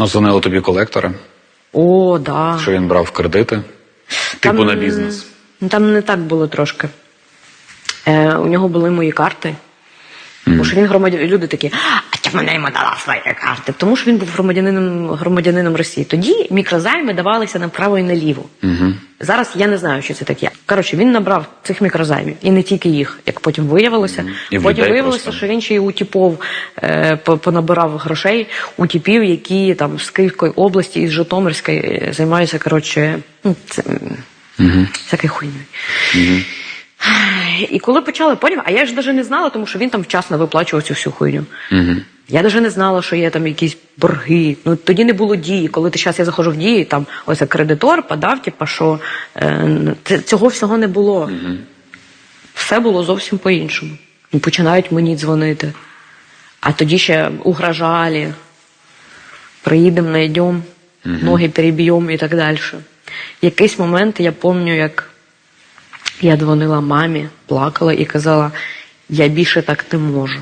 Назвонили тобі колектора, О, да. що він брав кредити, типу на бізнес. Ну, Там не так було трошки. Е, у нього були мої карти. Тому що він громадянин. Люди такі, а чому мене йому дала свої карти? Тому що він був громадянином, громадянином Росії. Тоді мікрозайми давалися направо і наліво. Угу. Зараз я не знаю, що це таке. Коротше, він набрав цих мікрозаймів, і не тільки їх, як потім виявилося. І потім виявилося, просто. що він ще й у е, понабирав грошей у типів, які там з Київської області і з Житомирської е, займаються, коротше, ну, це, Угу. всякою хуйнею. Угу. І коли почали потім, а я ж навіть не знала, тому що він там вчасно виплачував цю всю хуйню. Угу. Я навіть не знала, що є там якісь борги. Ну тоді не було дії. Коли ти зараз я заходжу в дії, там ось як кредитор подав, типа що е, цього всього не було. Все було зовсім по-іншому. Починають мені дзвонити. А тоді ще угрожали. Приїдемо, знайдемо, ноги переб'ємо і так далі. Якийсь момент я пам'ятаю, як я дзвонила мамі, плакала і казала: я більше так не можу.